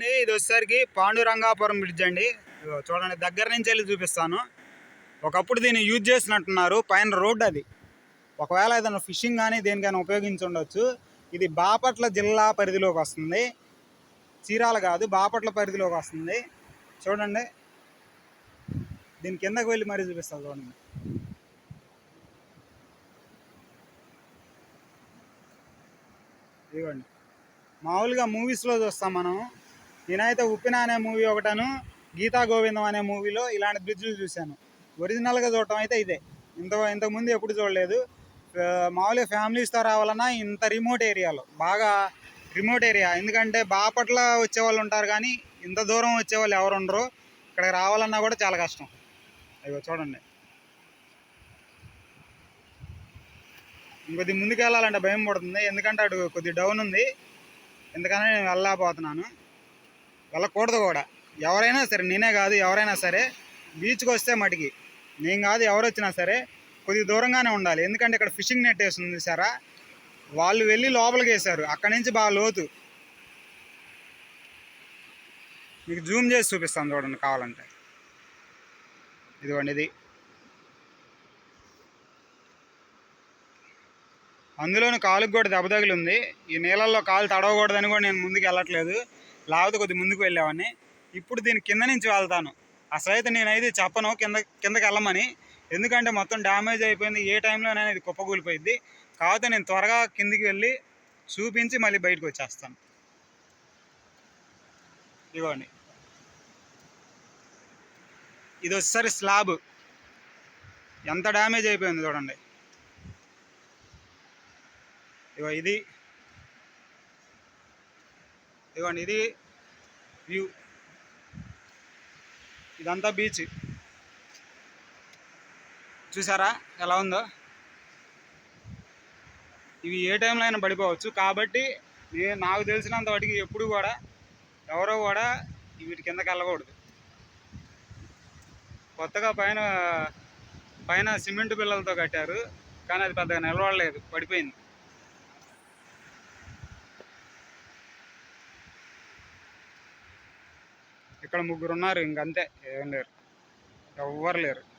అండి, ఇది వచ్చేసరికి పాండురంగాపురం బ్రిడ్జ్ అండి. చూడండి దగ్గర నుంచి వెళ్ళి చూపిస్తాను. ఒకప్పుడు దీన్ని యూజ్ చేసినట్టున్నారు పైన రోడ్ అది. ఒకవేళ ఏదైనా ఫిషింగ్ కానీ దేనికైనా ఉపయోగించి ఉండొచ్చు. ఇది బాపట్ల జిల్లా పరిధిలోకి వస్తుంది. చీరాల కాదు బాపట్ల పరిధిలోకి వస్తుంది. చూడండి. దీని కిందకి వెళ్ళి మరీ చూపిస్తాను చూడండి. ఇదిగోండి. మామూలుగా మూవీస్లో చూస్తాం మనం. నేనైతే ఉప్పిన అనే మూవీ ఒకటను గీతా గోవిందం అనే మూవీలో ఇలాంటి బ్రిడ్జ్లు చూశాను. ఒరిజినల్గా చూడటం అయితే ఇదే. ఇంత ఇంతకుముందు ఎప్పుడు చూడలేదు. మామూలుగా ఫ్యామిలీస్తో రావాలన్నా ఇంత రిమోట్ ఏరియాలో బాగా రిమోట్ ఏరియా. ఎందుకంటే బాపట్ల వచ్చేవాళ్ళు ఉంటారు కానీ ఇంత దూరం వచ్చేవాళ్ళు ఎవరు ఉండరు. ఇక్కడికి రావాలన్నా కూడా చాలా కష్టం. అయ్యో చూడండి. ఇంకొద్ది ముందుకు వెళ్ళాలంటే భయం పడుతుంది. ఎందుకంటే అటు కొద్ది డౌన్ ఉంది. ఎందుకని నేను వెళ్ళలేకపోతున్నాను. వెళ్ళకూడదు కూడా. ఎవరైనా సరే నేనే కాదు ఎవరైనా సరే బీచ్కి వస్తే మటుకి. నేను కాదు ఎవరు వచ్చినా సరే కొద్ది దూరంగానే ఉండాలి. ఎందుకంటే ఇక్కడ ఫిషింగ్ నెట్ వేస్తుంది సారా. వాళ్ళు వెళ్ళి లోపలికి వేశారు. అక్కడి నుంచి బాగా లోతు. మీకు జూమ్ చేసి చూపిస్తాను చూడండి కావాలంటే. ఇదిగోండి ఇది. అందులోని కాలుకి కూడా దెబ్బ తగిలి ఉంది ఈ నీళ్ళల్లో కాలు తడవకూడదని కూడా నేను ముందుకు వెళ్ళట్లేదు. లేకపోతే కొద్ది ముందుకు వెళ్ళేవాడిని. ఇప్పుడు దీని కింద నుంచి వెళ్తాను. అసలు అయితే నేనైతే చెప్పను కింద కిందకి వెళ్ళమని. ఎందుకంటే మొత్తం డ్యామేజ్ అయిపోయింది. ఏ టైంలోనైనా ఇది కుప్పకూలిపోయింది కాకపోతే నేను త్వరగా కిందికి వెళ్ళి చూపించి మళ్ళీ బయటకు వచ్చేస్తాను. ఇదిగోండి. ఇది వచ్చేసరి స్లాబ్. ఎంత డ్యామేజ్ అయిపోయింది చూడండి. ఇగో ఇది. ఇదిగోండి ఇది వ్యూ. ఇదంతా బీచ్ చూసారా? ఎలా ఉందో? ఇవి ఏ టైంలో అయినా పడిపోవచ్చు. కాబట్టి నేను నాకు తెలిసినంత వాటికి ఎప్పుడు కూడా ఎవరో కూడా వీటి కిందకి వెళ్ళకూడదు. కొత్తగా పైన పైన సిమెంట్ పిల్లలతో కట్టారు. కానీ అది పెద్దగా నిలవడలేదు పడిపోయింది. ఇక్కడ ముగ్గురు ఉన్నారు ఇంకంతే ఏం లేరు. ఎవ్వరు లేరు.